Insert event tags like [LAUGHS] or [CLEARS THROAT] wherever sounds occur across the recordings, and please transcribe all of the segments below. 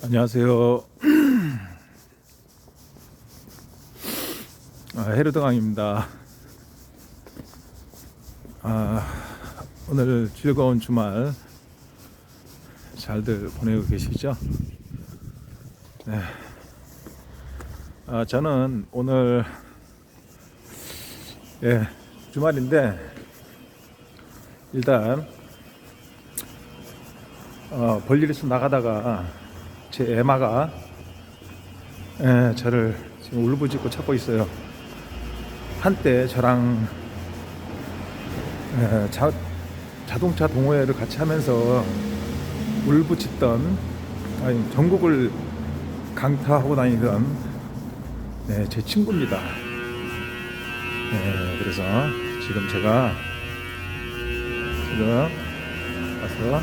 안녕하세요. 아, 헤르드강입니다. 아, 오늘 즐거운 주말 잘들 보내고 계시죠? 네. 아, 저는 오늘 예, 주말인데 일단 어, 볼일 있어 나가다가 제 애마가 예, 저를 지금 울부짖고 찾고 있어요. 한때 저랑 예, 자, 자동차 동호회를 같이 하면서 울부짖던 아니, 전국을 강타하고 다니던 네, 제 친구입니다. 네, 그래서 지금 제가 지금 와서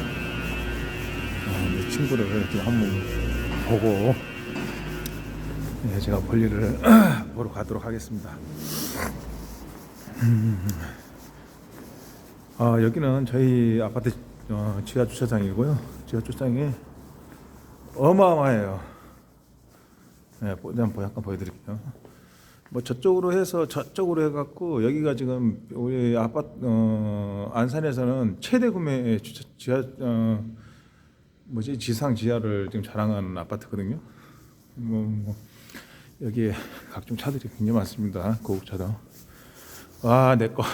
어, 내 친구를 좀 한번 보고 예, 제가 볼일을 [CLEARS THROAT] 보러 가도록 하겠습니다. 음, 아, 여기는 저희 아파트 어, 지하 주차장이고요. 지하 주차장이 어마어마해요. 네, 보- 한번 약간 보여드릴게요. 뭐 저쪽으로 해서 저쪽으로 해갖고 여기가 지금 우리 아파트 어, 안산에서는 최대 구매 주차 지하 어, 뭐지 지상 지하를 지금 자랑하는 아파트거든요. 뭐, 뭐 여기에 각종 차들이 굉장히 많습니다. 고급차도. 와, 내 거. [LAUGHS]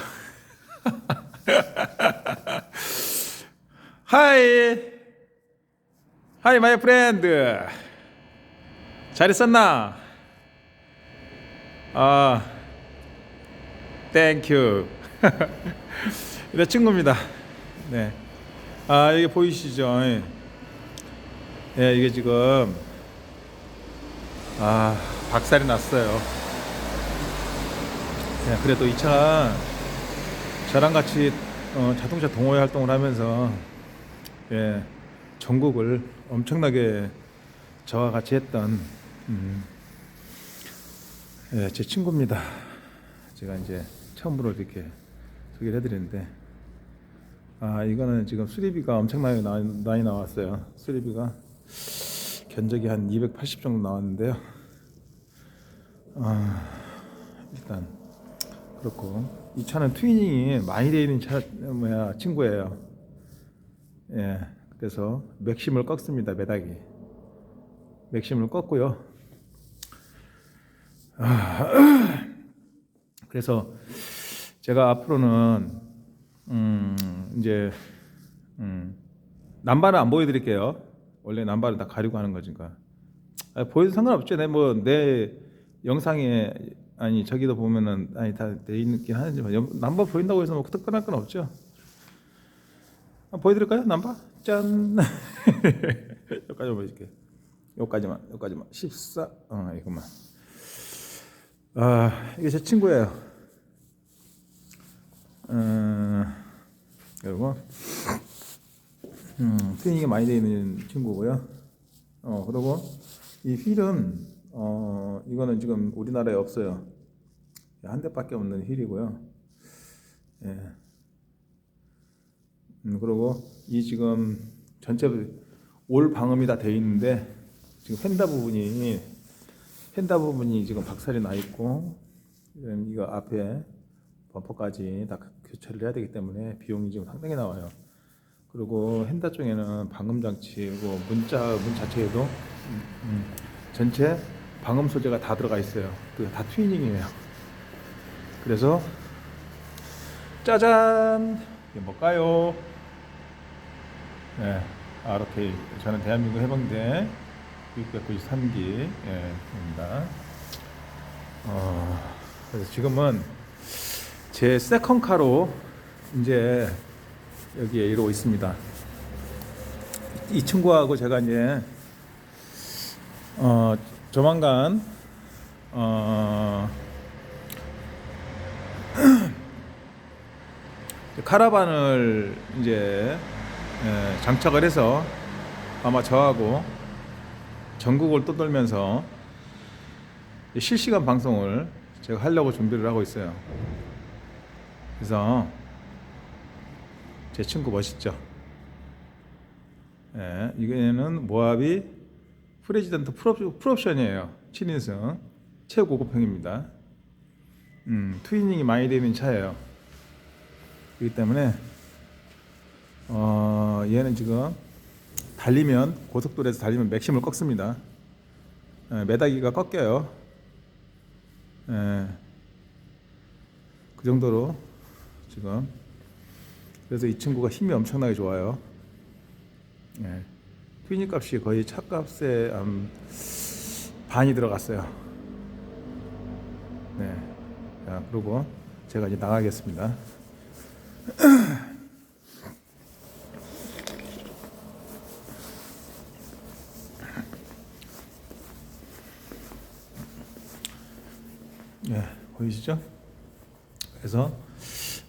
하이. 하이 마이 프렌드. 잘 있었나? 아. 땡큐. [LAUGHS] 내 친구입니다. 네. 아, 이게 보이시죠? 예. 예, 이게 지금 아 박살이 났어요. 예, 그래도 이 차가 저랑 같이 어, 자동차 동호회 활동을 하면서 예, 전국을 엄청나게 저와 같이 했던 음, 예, 제 친구입니다. 제가 이제 처음으로 이렇게 소개를 해드리는데 아 이거는 지금 수리비가 엄청나게 나- 많이 나왔어요. 수리비가 견적이 한 280 정도 나왔는데요. 아, 일단 그렇고 이 차는 튜닝이 많이 되어 있는 차 뭐야 친구예요. 예, 그래서 맥심을 꺾습니다 매닥이. 맥심을 꺾고요. 아, 그래서 제가 앞으로는 음, 이제 음, 남발은 안 보여드릴게요. 원래 남발은 다 가리고 하는 거니까. 아, 보여도 상관없죠. 내 뭐 내 영상에 아니 저기도 보면은 아니 다돼 있긴 하지만 영- 남발 보인다고 해서 뭐 특별할 건 없죠. 아, 보여드릴까요? 남발? 짠. [LAUGHS] 여기까지만 보여줄게. 여기까지만, 여기까지만. 14. 어, 이것만. 아, 이게 제 친구예요. 음, 그리고 음, 트레이닝이 많이 되어 있는 친구고요. 어, 그리고 이 휠은 어, 이거는 지금 우리나라에 없어요. 한 대밖에 없는 휠이고요. 예. 음, 그리고 이 지금 전체 올 방음이 다 되어 있는데 지금 펜다 부분이 펜다 부분이 지금 박살이 나 있고 이거 앞에 범퍼까지 다 교체를 해야 되기 때문에 비용이 지금 상당히 나와요. 그리고 헨다 쪽에는 방음 장치고 문자 문 자체에도 음, 음, 전체 방음 소재가 다 들어가 있어요. 다 튜닝이에요. 그래서 짜잔 이게 뭘까요? 네, RK 저는 대한민국 해병대 693기 예, 입니다. 어, 그래서 지금은 제 세컨 카로 이제 여기에 이러고 있습니다. 이 친구하고 제가 이제 어 조만간 어 [CLEARS THROAT] 카라반을 이제 예, 장착을 해서 아마 저하고 전국을 떠돌면서 실시간 방송을 제가 하려고 준비를 하고 있어요. 그래서 제 친구 멋있죠? 예, 이거는 모하비 프레지던트 풀옵, 풀옵션이에요. 7인승 최고급형입니다. 음, 트위닝이 많이 되는 차예요. 그렇기 때문에 어, 얘는 지금 달리면 고속도로에서 달리면 맥심을 꺾습니다. 예, 매다기가 꺾여요. 예, 그 정도로 지금 그래서 이 친구가 힘이 엄청나게 좋아요. 예, 튜닝 값이 거의 차 값의 음, 반이 들어갔어요. 네. 자, 그리고 제가 이제 나가겠습니다. [CLEARS THROAT] 예, 보이시죠? 그래서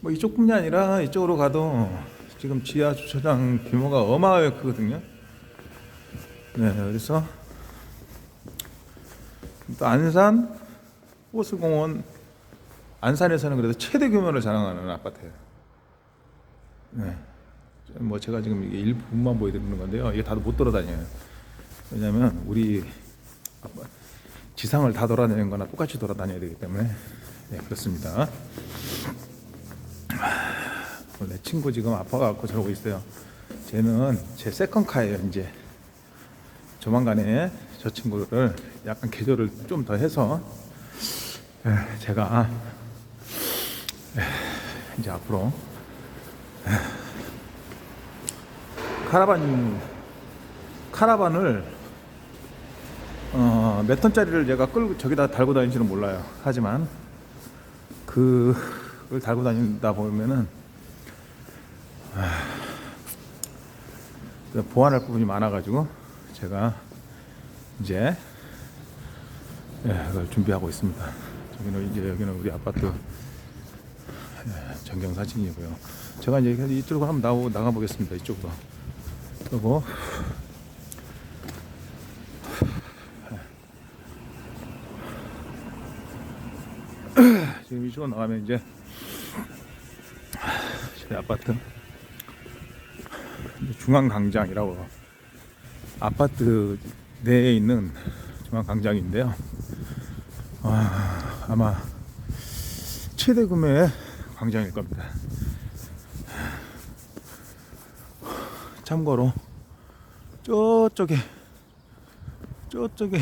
뭐 이쪽뿐이 아니라 이쪽으로 가도 지금 지하 주차장 규모가 어마어마하게 크거든요. 네, 그래서 또 안산 호수공원 안산에서는 그래도 최대 규모를 자랑하는 아파트예요. 네. 뭐 제가 지금 이게 일부분만 보여드리는 건데요. 이게 다들 못 돌아다녀요. 왜냐하면 우리 지상을 다 돌아다니는 거나 똑같이 돌아다녀야 되기 때문에 네, 그렇습니다. 내 친구 지금 아파갖고 저러고 있어요. 쟤는 제 세컨카예요 이제. 조만간에 저 친구를 약간 개조를 좀 더 해서 에, 제가 에, 이제 앞으로 에, 카라반 카라반을 어, 몇 톤짜리를 제가 끌고 저기다 달고 다니지는 몰라요. 하지만 그걸 달고 다닌다 보면은 보완할 부분이 많아가지고 제가 이제 예, 준비하고 있습니다. 저기는 이제 여기는 우리 아파트 예, 전경 사진이고요. 제가 이제 이쪽으로 한번 나오 나가 보겠습니다. 이쪽으로 그리고 지금 이쪽으로 나가면 이제 저희 아파트 중앙광장이라고 아파트 내에 있는 중앙광장인데요. 아, 아마 최대 구매의 광장일 겁니다. 참고로 저쪽에 저쪽에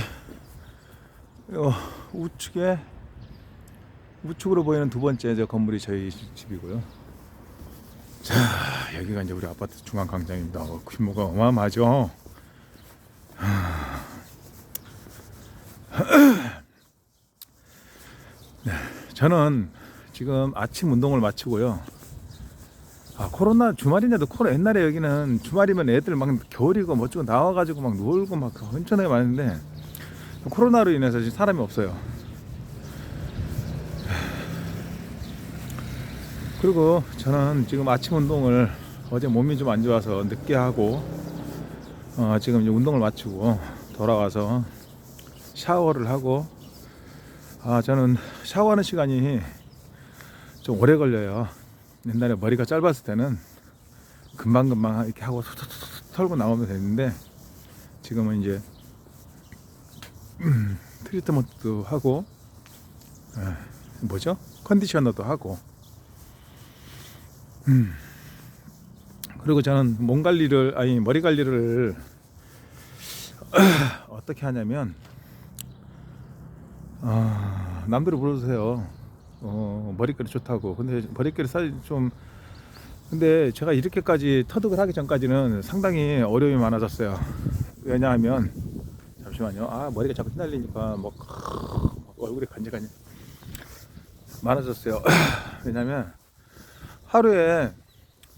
어, 우측에 우측으로 보이는 두 번째 저 건물이 저희 집이고요. 자 여기가 이제 우리 아파트 중앙 광장입니다. 어, 규모가 어마어마하죠. [CLEARS THROAT] 네, 저는 지금 아침 운동을 마치고요. 아 코로나 주말인데도 코로나 옛날에 여기는 주말이면 애들 막 겨울이고 뭐쩌고 나와가지고 막 놀고 막 엄청나게 많은데 코로나로 인해서 지금 사람이 없어요. 그리고 저는 지금 아침 운동을 어제 몸이 좀 안 좋아서 늦게 하고 어, 지금 이제 운동을 마치고 돌아와서 샤워를 하고 아 저는 샤워하는 시간이 좀 오래 걸려요. 옛날에 머리가 짧았을 때는 금방금방 이렇게 하고 털고 나오면 되는데 지금은 이제 음, 트리트먼트도 하고 에, 뭐죠? 컨디셔너도 하고 음. 그리고 저는 몸 관리를 아니 머리 관리를 [CLEARS THROAT] 어떻게 하냐면 아, 남들이 물어보세요. 어, 머릿결이 좋다고. 근데 머릿결이 사실 좀 근데 제가 이렇게까지 터득을 하기 전까지는 상당히 어려움이 많아졌어요. 왜냐하면 잠시만요. 아 머리가 자꾸 휘날리니까 뭐 얼굴이 간지간지 많아졌어요. [CLEARS THROAT] 왜냐하면 하루에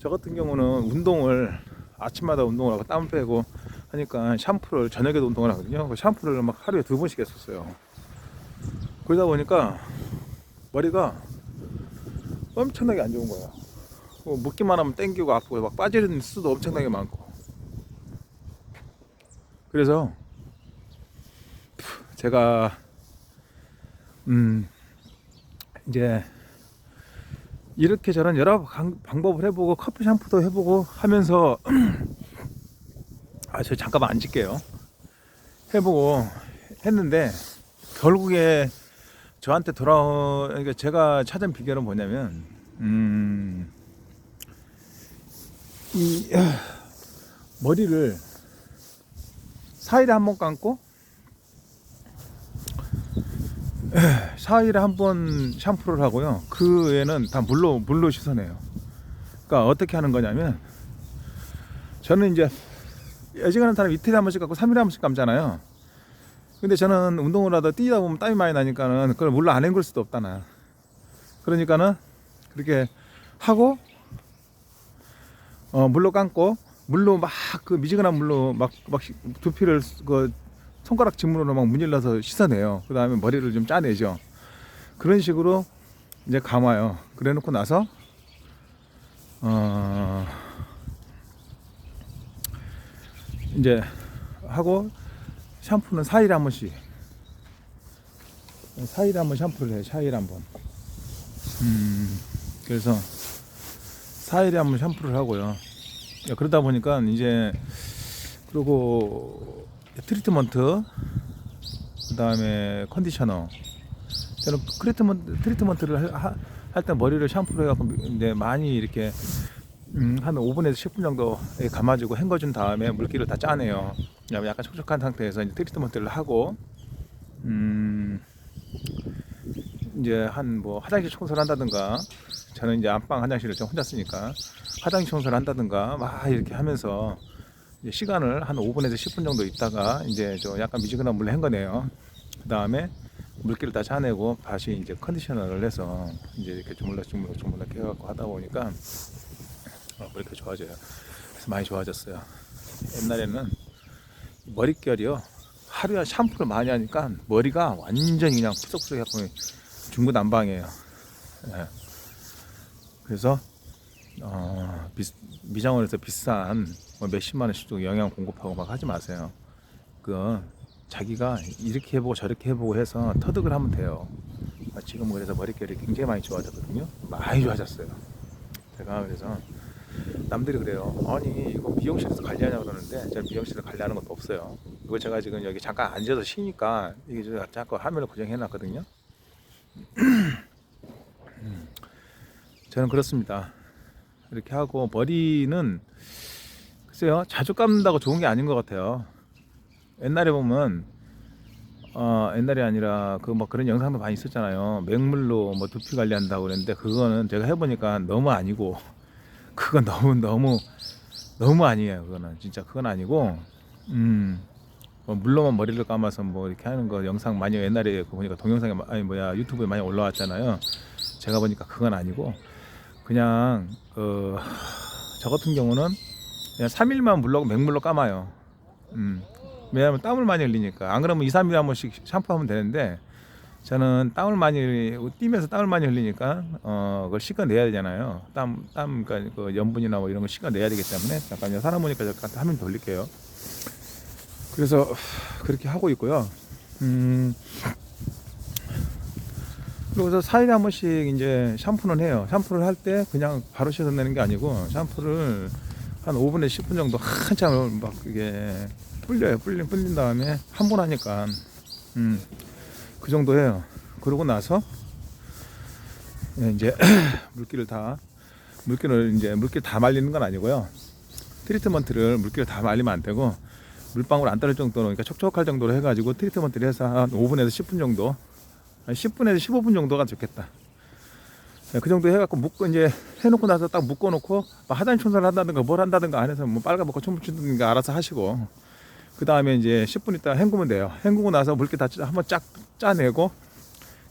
저 같은 경우는 운동을 아침마다 운동을 하고 땀 빼고 하니까 샴푸를 저녁에도 운동을 하거든요. 그 샴푸를 막 하루에 두 번씩 했었어요. 그러다 보니까 머리가 엄청나게 안 좋은 거예요. 뭐 묶기만 하면 땡기고 아프고 막 빠지는 수도 엄청나게 많고. 그래서 제가 음 이제 이렇게 저런 여러 방- 방법을 해보고 커피 샴푸도 해보고 하면서 [CLEARS THROAT] 아 저 잠깐만 앉을게요. 해보고 했는데 결국에 저한테 돌아오 그러니까 제가 찾은 비결은 뭐냐면 음, 이 [CLEARS THROAT] 머리를 4일에 한번 감고 4일에 한 번 샴푸를 하고요. 그 외에는 다 물로 물로 씻어내요. 그러니까 어떻게 하는 거냐면 저는 이제 여지간한 사람 이틀에 한 번씩 감고 3일에 한 번씩 감잖아요. 근데 저는 운동을 하다 뛰다 보면 땀이 많이 나니까는 그걸 물로 안 헹굴 수도 없다나. 그러니까는 그렇게 하고 어 물로 감고 물로 막 그 미지근한 물로 막 막 두피를 그 손가락 지문으로 막 문질러서 씻어내요. 그 다음에 머리를 좀 짜내죠. 그런 식으로 이제 감아요. 그래 놓고 나서, 어, 이제 하고 샴푸는 4일에 한 번씩. 4일에 한 번 샴푸를 해요. 4일에 한 번. 음, 그래서 4일에 한 번 샴푸를 하고요. 그러다 보니까 이제, 그리고 트리트먼트 그 다음에 컨디셔너. 저는 트리트먼트, 트리트먼트를 할 때 머리를 샴푸를 해갖고 이제 많이 이렇게 음, 한 5분에서 10분 정도에 감아주고 헹궈준 다음에 물기를 다 짜내요. 그다음에 약간 촉촉한 상태에서 이제 트리트먼트를 하고 음, 이제 한 뭐 화장실 청소를 한다든가 저는 이제 안방 화장실을 좀 혼자 쓰니까 화장실 청소를 한다든가 막 이렇게 하면서 시간을 한 5분에서 10분 정도 있다가 이제 저 약간 미지근한 물로 헹궈내요. 그 다음에 물기를 다 짜내고 다시 이제 컨디셔너를 해서 이제 이렇게 주물럭 주물럭 주물럭 해갖고 하다 보니까 어, 머리가 좋아져요. 그래서 많이 좋아졌어요. 옛날에는 머릿결이요 하루에 샴푸를 많이 하니까 머리가 완전히 그냥 푸석푸석해갖고 중구난방이에요. 예. 그래서 어, 비, 미장원에서 비싼 뭐 몇십만 원씩 주고 영양 공급하고 막 하지 마세요. 그 자기가 이렇게 해보고 저렇게 해보고 해서 터득을 하면 돼요. 아, 지금 그래서 머릿결이 굉장히 많이 좋아졌거든요. 많이 좋아졌어요. 제가 그래서 남들이 그래요. 아니 이거 미용실에서 관리하냐 그러는데 저는 미용실에서 관리하는 것도 없어요. 이거 제가 지금 여기 잠깐 앉아서 쉬니까 이게 제가 자꾸 화면을 고정해 놨거든요. [CLEARS THROAT] 저는 그렇습니다. 이렇게 하고 머리는 글쎄요 자주 감는다고 좋은 게 아닌 것 같아요. 옛날에 보면 어 옛날이 아니라 그 뭐 그런 영상도 많이 있었잖아요. 맹물로 뭐 두피 관리한다고 그랬는데 그거는 제가 해보니까 너무 아니고 [LAUGHS] 그건 너무 너무 너무 아니에요. 그거는 진짜 그건 아니고 음. 뭐 물로만 머리를 감아서 뭐 이렇게 하는 거 영상 많이 옛날에 그 보니까 동영상에 마- 아니 뭐야 유튜브에 많이 올라왔잖아요. 제가 보니까 그건 아니고 그냥 그저 같은 경우는 그냥 3일만 물로 맹물로 감아요. 음. 왜냐하면 땀을 많이 흘리니까. 안 그러면 2, 3일에 한 번씩 샴푸하면 되는데 저는 땀을 많이 뛰면서 땀을 많이 흘리니까 어 그걸 씻어내야 되잖아요. 땀, 땀, 그러니까 그 염분이나 뭐 이런 거 씻어내야 되기 때문에 잠깐 사람 오니까 잠깐 화면 돌릴게요. 그래서 그렇게 하고 있고요. 음. 그래서 4일에 한 번씩 이제 샴푸는 해요. 샴푸를 할 때 그냥 바로 씻어내는 게 아니고 샴푸를 한 5분에서 10분 정도 한참 막 이게 불려요. 불린, 불린 다음에 한 번 하니까 음, 그 정도 해요. 그러고 나서 예, 이제 [CLEARS THROAT] 물기를 다 물기를 이제 물기 다 말리는 건 아니고요. 트리트먼트를 물기를 다 말리면 안 되고 물방울 안 떨어질 정도로 그러니까 촉촉할 정도로 해가지고 트리트먼트를 해서 한 5분에서 10분 정도 한 10분에서 15분 정도가 좋겠다. 네, 그 정도 해갖고 묶고 이제 해놓고 나서 딱 묶어놓고 막 화장실 청소를 한다든가 뭘 한다든가 안에서 뭐 빨가벗고 총 붙이든가 알아서 하시고 그 다음에 이제 10분 있다 헹구면 돼요. 헹구고 나서 물기 다 짜- 한번 쫙 짜내고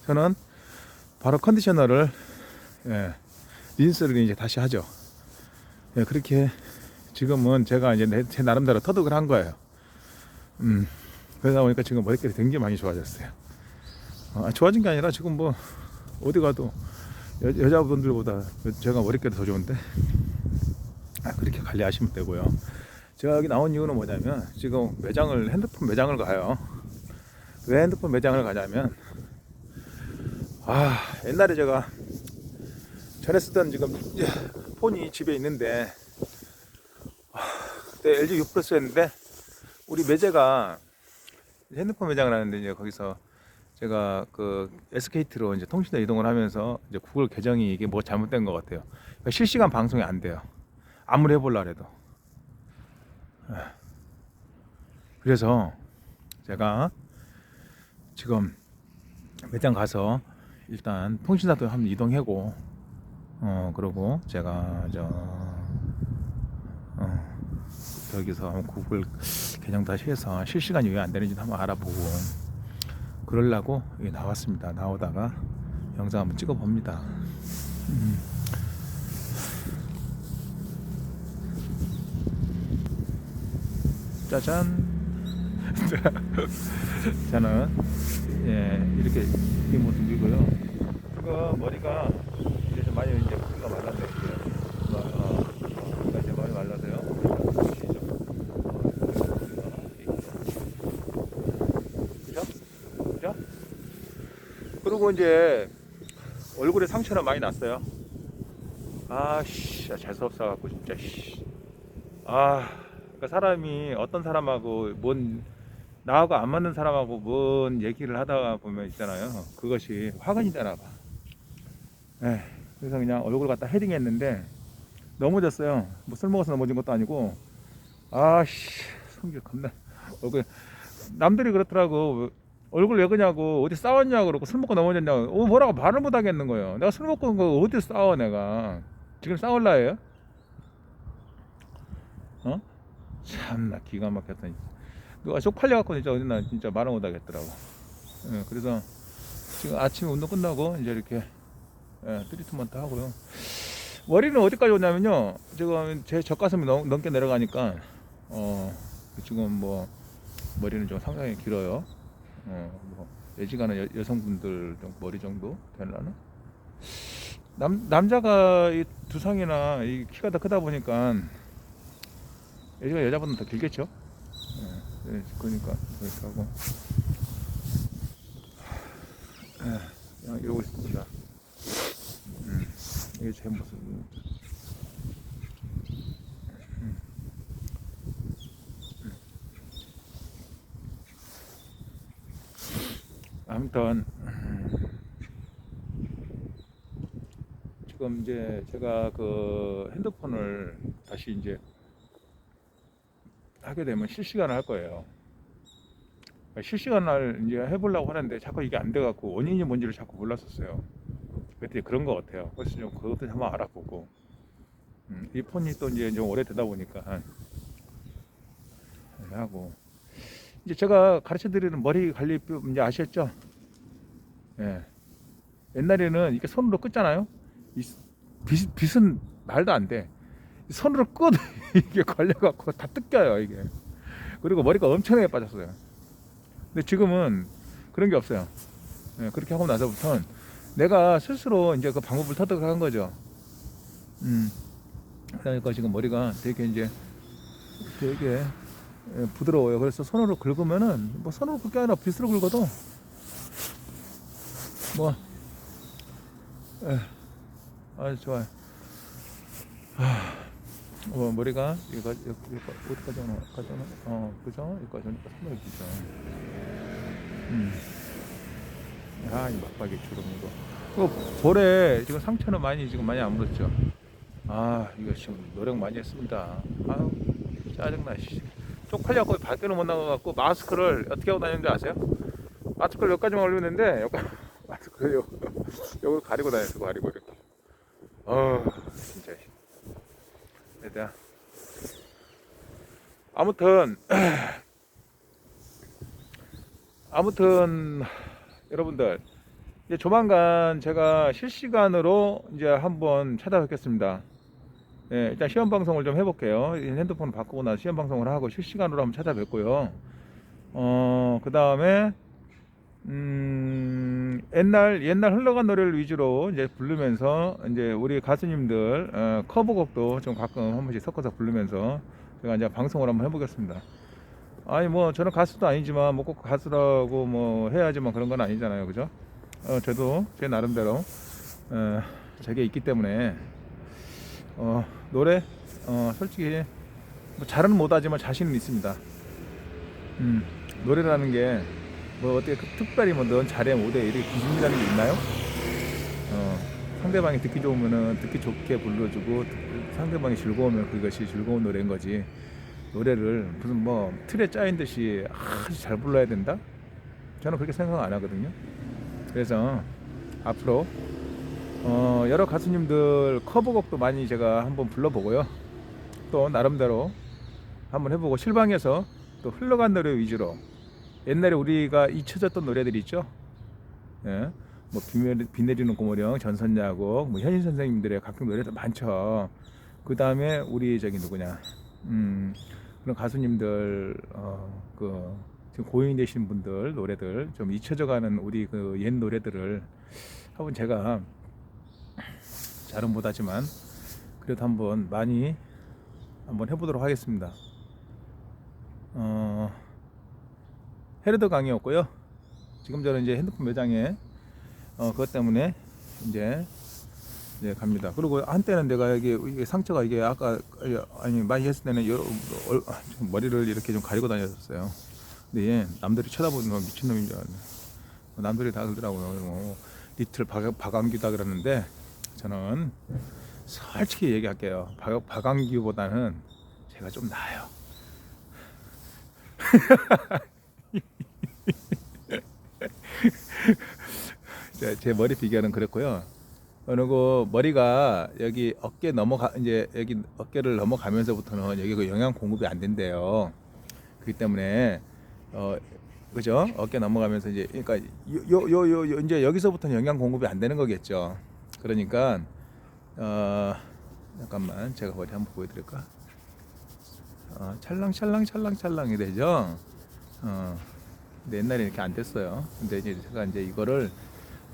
저는 바로 컨디셔너를 예, 린스를 이제 다시 하죠. 예, 그렇게 지금은 제가 이제 내, 제 나름대로 터득을 한 거예요. 음, 그러다 보니까 지금 머릿결이 굉장히 많이 좋아졌어요. 아, 좋아진 게 아니라 지금 뭐 어디 가도 여, 여자분들보다 제가 머릿결이 더 좋은데 아, 그렇게 관리하시면 되고요. 제가 여기 나온 이유는 뭐냐면 지금 매장을 핸드폰 매장을 가요. 왜 핸드폰 매장을 가냐면 아 옛날에 제가 전에 쓰던 지금 폰이 집에 있는데 아, 그때 LG U 플러스였는데 우리 매제가 핸드폰 매장을 하는데 이제 거기서 제가 그 SKT로 이제 통신사 이동을 하면서 이제 구글 계정이 이게 뭐 잘못된 것 같아요. 그러니까 실시간 방송이 안 돼요. 아무리 해보려 해도. 에. 그래서 제가 지금 매장 가서 일단 통신사도 한번 이동하고 어 그러고 제가 저 어, 저기서 한번 구글 계정 다시 해서 실시간이 왜안 되는지 한번 알아보고 그러려고 나왔습니다. 나오다가 영상 한번 찍어 봅니다. 음. 짜잔. [LAUGHS] 저는 예, 이렇게 이 모습이고요. 지금 머리가 이제 좀 많이. 이제. 어, 어, 이제 많이 말라서요. 보시죠. 그죠? 그죠? 그리고 이제 얼굴에 상처는 많이 났어요. 아씨, 재수 없어 갖고 진짜 씨. 아, 그러니까 사람이 어떤 사람하고 뭔 나하고 안 맞는 사람하고 뭔 얘기를 하다가 보면 있잖아요. 그것이 화근이 되나 봐. 에 그래서 그냥 얼굴 갖다 헤딩했는데 넘어졌어요. 뭐 술 먹어서 넘어진 것도 아니고 아씨 성질 겁나 얼굴 남들이 그렇더라고 얼굴 왜 그냐고 어디 싸웠냐고 그러고 술 먹고 넘어졌냐고 어, 뭐라고 말을 못 하겠는 거예요. 내가 술 먹고 온거 어디 싸워 내가 지금 싸울라 해요? 어? 참나 기가 막혔더니 누가 쪽팔려 갖고 진짜 어디 나 진짜 말을 못 하겠더라고. 예, 그래서 지금 아침에 운동 끝나고 이제 이렇게 예, 트리트먼트 하고요. 머리는 어디까지 오냐면요. 지금 제 젖가슴이 넘, 넘게 내려가니까 어 지금 뭐 머리는 좀 상당히 길어요. 어 뭐 예지간한 여, 여성분들 좀 머리 정도 되려나? 남 남자가 이 두상이나 이 키가 더 크다 보니까 예지가 여자보다 더 길겠죠. 예, 예, 그러니까 그렇게 하고 예, 그냥 이러고 있습니다. 음, 이게 제 모습. 음. 아무 튼 음, 지금 이제 제가 그 핸드폰을 다시 이제 하게 되면 실시간을 할 거예요. 실시간을 이제 해보려고 하는데 자꾸 이게 안 돼갖고 원인이 뭔지를 자꾸 몰랐었어요. 그때 그런 것 같아요. 그래서 좀 그것도 한번 알아보고 음, 이 폰이 또 이제 좀 오래되다 보니까 네, 하고 이제 제가 가르쳐 드리는 머리 관리법 이제 아셨죠? 예. 옛날에는 이렇게 손으로 끄잖아요. 이 빗, 빗은 말도 안 돼. 손으로 끄도 [LAUGHS] 이게 걸려갖고 다 뜯겨요 이게 그리고 머리가 엄청나게 빠졌어요 근데 지금은 그런 게 없어요 예, 그렇게 하고 나서부터는 내가 스스로 이제 그 방법을 터득한 거죠 음 그러니까 지금 머리가 되게 이제 되게 예, 부드러워요 그래서 손으로 긁으면은 뭐 손으로 긁게 아니라 빗으로 긁어도 뭐. 예, 아주 좋아요. 하... 어, 머리가 이거 이거 어디까지 오나 까지 오나 어 그죠? 여기까지 오니까 상당히 기죠. 음 야 이 막박이 주름 이거. 그 볼에 지금 상처는 많이 지금 많이 안 묻었죠? 아 이거 지금 노력 많이 했습니다. 아우 짜증나 씨. 쪽팔려갖고 밖에는 못 나가갖고 마스크를 어떻게 하고 다니는지 아세요? 마스크를 여기까지만 올리는데 여기 마스크를 요 여기 가리고 다녔어 가리고 이렇게 어 진짜 대한 아무튼 [CLEARS THROAT] 아무튼 여러분들 이제 조만간 제가 실시간으로 이제 한번 찾아뵙겠습니다. 예, 일단 시험 방송을 좀 해볼게요. 핸드폰 바꾸고 나서 시험 방송을 하고 실시간으로 한번 찾아뵙고요. 어, 그 다음에 음, 옛날 옛날 흘러간 노래를 위주로 이제 부르면서 이제 우리 가수님들 어, 커버곡도 좀 가끔 한 번씩 섞어서 부르면서 제가 이제 방송을 한번 해보겠습니다. 아니 뭐 저는 가수도 아니지만 뭐 꼭 가수라고 뭐 해야지만 그런 건 아니잖아요, 그죠? 어, 저도 제 나름대로 어, 저게 있기 때문에 어, 노래 어, 솔직히 뭐 잘은 못하지만 자신은 있습니다. 음, 노래라는 게 뭐 어떻게 그 특별히 뭐 넌 잘해 못해 이렇게 기준이라는 게 있나요? 어, 상대방이 듣기 좋으면은 듣기 좋게 불러주고 듣- 상대방이 즐거우면 그것이 즐거운 노래인 거지 노래를 무슨 뭐 틀에 짜인 듯이 아주 잘 불러야 된다? 저는 그렇게 생각 안 하거든요. 그래서 앞으로 어, 여러 가수님들 커버곡도 많이 제가 한번 불러보고요. 또 나름대로 한번 해보고 실방에서 또 흘러간 노래 위주로 옛날에 우리가 잊혀졌던 노래들 있죠. 예. 뭐 비, 비 내리는 고모령, 전선야곡, 뭐 현인 선생님들의 각종 노래도 많죠. 그 다음에 우리 저기 누구냐, 음, 그런 가수님들 어그 지금 고인이 되신 분들 노래들 좀 잊혀져가는 우리 그 옛 노래들을 한번 제가 잘은 못하지만 그래도 한번 많이 한번 해보도록 하겠습니다. 어, 헤르더 강의였고요. 지금 저는 이제 핸드폰 매장에 어, 그것 때문에 이제 이제 갑니다. 그리고 한때는 내가 이게, 상처가 이게 아까 아니 많이 했을 때는 여러, 얼, 아, 좀 머리를 이렇게 좀 가리고 다녔었어요. 근데 얘 남들이 쳐다보는 거 미친 놈인 줄 알았네. 남들이 다 그러더라고요. 뭐 리틀 박, 박광규다 그러는데 저는 솔직히 얘기할게요. 박, 박광규보다는 제가 좀 나아요. [LAUGHS] [LAUGHS] 제, 제 머리 비결은 그렇고요. 어느 그 머리가 여기 어깨 넘어가 이제 여기 어깨를 넘어가면서부터는 여기 그 영양 공급이 안 된대요. 그렇기 때문에 어 그죠? 어깨 넘어가면서 이제 그러니까 요 요요요 이제 여기서부터는 영양 공급이 안 되는 거겠죠. 그러니까 어 잠깐만 제가 머리 한번 보여드릴까? 어, 찰랑 찰랑 찰랑 찰랑이 되죠. 어 근데 옛날에 이렇게 안 됐어요. 근데 이제 제가 이제 이거를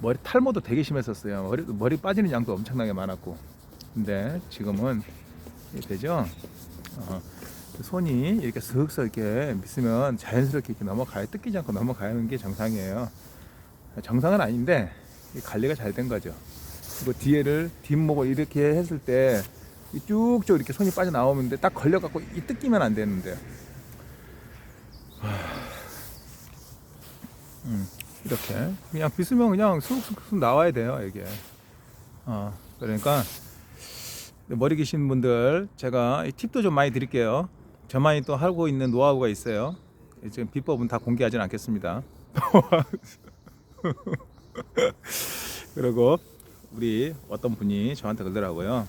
머리 탈모도 되게 심했었어요. 머리 머리 빠지는 양도 엄청나게 많았고. 근데 지금은 되죠. 어, 손이 이렇게 슥슥 이렇게 미으면 자연스럽게 이렇게 넘어가요. 뜯기지 않고 넘어가는 게 정상이에요. 정상은 아닌데 이 관리가 잘 된 거죠. 그리고 뒤에를 뒷목을 이렇게 했을 때이 쭉쭉 이렇게 손이 빠져 나오는데 딱 걸려갖고 이 뜯기면 안 되는데. 음, 이렇게 그냥 빗으면 그냥 쑥쑥쑥 나와야 돼요 이게. 어, 그러니까 머리 기신 분들 제가 이 팁도 좀 많이 드릴게요. 저만이 또 하고 있는 노하우가 있어요. 지금 비법은 다 공개하지는 않겠습니다. [LAUGHS] 그리고 우리 어떤 분이 저한테 그러더라고요.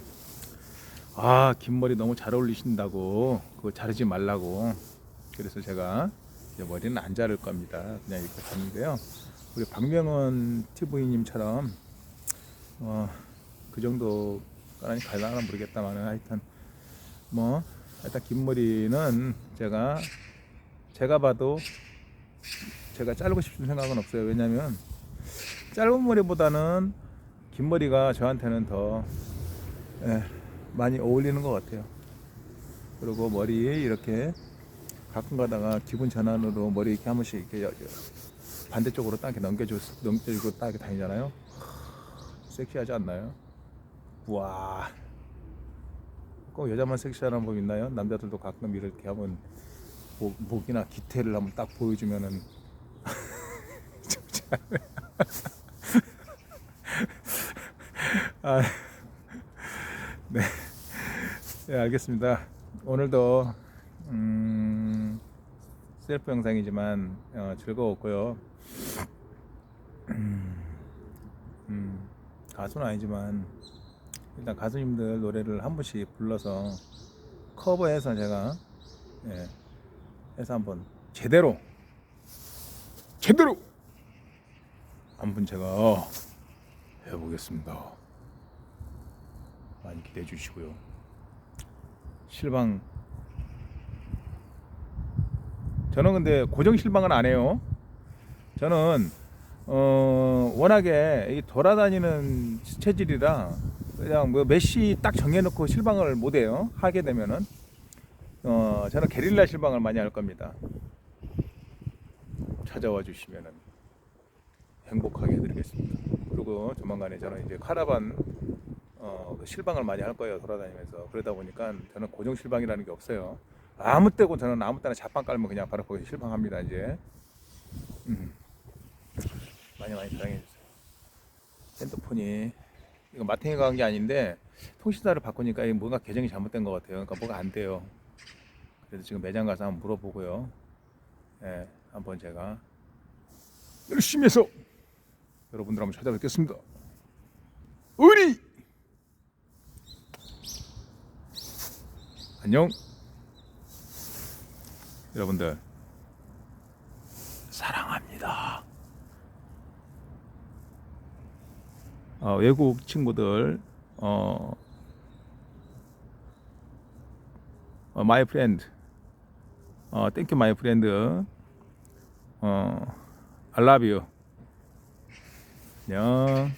아, 긴 머리 너무 잘 어울리신다고 그거 자르지 말라고. 그래서 제가 머리는 안 자를 겁니다. 그냥 이렇게 갔는데요. 우리 박명원 TV님처럼 어, 그 정도까지 갈라나 모르겠다만은 하여튼 뭐 일단 긴 머리는 제가 제가 봐도 제가 자르고 싶은 생각은 없어요. 왜냐면 짧은 머리보다는 긴 머리가 저한테는 더 예, 많이 어울리는 것 같아요. 그리고 머리 이렇게 가끔 가다가 기분 전환으로 머리 이렇게 한 번씩 이렇게 반대쪽으로 딱 이렇게 넘겨주, 넘겨주고 딱 이렇게 다니잖아요. 섹시하지 않나요? 와. 꼭 여자만 섹시하는 법 있나요? 남자들도 가끔 이렇게 한번 목, 목이나 기태를 한번 딱 보여주면은 좋지? [LAUGHS] 아, 네. 네, 알겠습니다. 오늘도 음, 셀프 영상이지만 어, 즐거웠고요. 음, 음, 가수는 아니지만 일단 가수님들 노래를 한 번씩 불러서 커버해서 제가 예, 해서 한번 제대로 제대로 한번 제가 해보겠습니다. 많이 기대해 주시고요. 실방 저는 근데 고정 실방은 안 해요. 저는 어 워낙에 이 돌아다니는 체질이라 그냥 뭐 메시 딱 정해놓고 실방을 못 해요. 하게 되면은 어 저는 게릴라 실방을 많이 할 겁니다. 찾아와 주시면은 행복하게 해드리겠습니다. 그리고 조만간에 저는 이제 카라반 어, 그 실방을 많이 할 거예요 돌아다니면서 그러다 보니까 저는 고정 실방이라는 게 없어요 아무 때고 저는 아무 때나 자판 깔면 그냥 바로 거기 실망합니다 이제. 음. 많이 많이 사랑해 주세요. 핸드폰이 이거 마탱이가 한 게 아닌데 통신사를 바꾸니까 뭔가 계정이 잘못된 것 같아요. 그러니까 뭐가 안 돼요. 그래서 지금 매장 가서 한번 물어보고요. 예, 한번 제가 열심히 해서 여러분들 한번 찾아뵙겠습니다. 우리 안녕. 여러분들. 사랑합니다. 어, 외국 친구들 어, 어 마이 프렌드. 어 땡큐 마이 프렌드. 어 I love you. 안녕